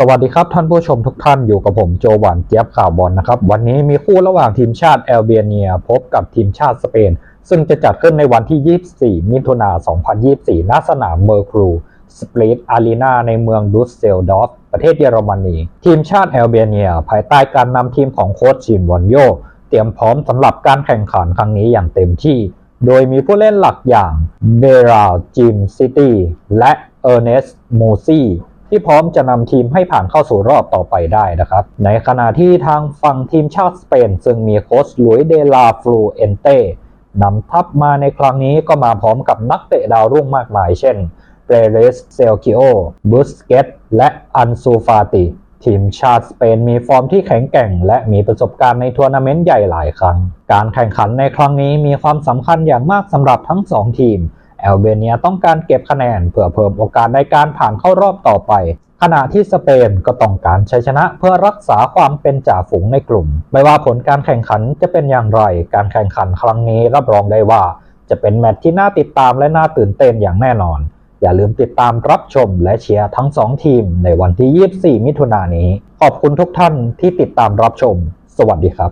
สวัสดีครับท่านผู้ชมทุกท่านอยู่กับผมโจหวานเจี๊ยบข่าวบอลนะครับ วันนี้มีคู่ระหว่างทีมชาติแอลเบียเนีย พบกับทีมชาติสเปน ซึ่งจะจัดขึ้นในวันที่ 24 มิถุนายน2024 ณ สนามเมอร์ครูสปริตอารีนาในเมืองดุสเซลดอฟประเทศเยอรมนี ทีมชาติแอลเบียเนีย ภายใต้การนำทีมของโค้ชชินวอนโย เตรียมพร้อมสำหรับการแข่งขันครั้งนี้อย่างเต็มที่ โดยมีผู้เล่นหลักอย่างเบราจิมซิตี้และเออร์เนสโมซี่ ที่พร้อมจะนำทีมให้ผ่านเข้าสู่รอบต่อไปได้นะครับ ในขณะที่ทางฝั่งทีมชาติสเปน ซึ่งมีโค้ชลุยเดลาฟลูเอนเต้นำทัพมาในครั้งนี้ก็มาพร้อมกับนักเตะดาวรุ่งมากมาย เช่นเปเรสเซลกิโอบุสเกตและอันซูฟาติทีมชาติสเปนมีฟอร์มที่แข็งแกร่ง และมีประสบการณ์ในทัวร์นาเมนต์ใหญ่หลายครั้ง การแข่งขันในครั้งนี้มีความสำคัญอย่างมากสำหรับทั้งสองทีม แอลเบเนียต้องการเก็บคะแนนเพื่อเพิ่มโอกาสในการผ่านเข้ารอบต่อไป ขณะที่สเปนก็ต้องการชัยชนะเพื่อรักษาความเป็นจ่าฝูงในกลุ่ม ไม่ว่าผลการแข่งขันจะเป็นอย่างไร การแข่งขันครั้งนี้รับรองได้ว่า จะเป็นแมตช์ที่น่าติดตามและน่าตื่นเต้นอย่างแน่นอน อย่าลืมติดตามรับชมและเชียร์ทั้งสองทีมในวันที่ 24 มิถุนายนนี้ ขอบคุณทุกท่านที่ติดตามรับชม สวัสดีครับ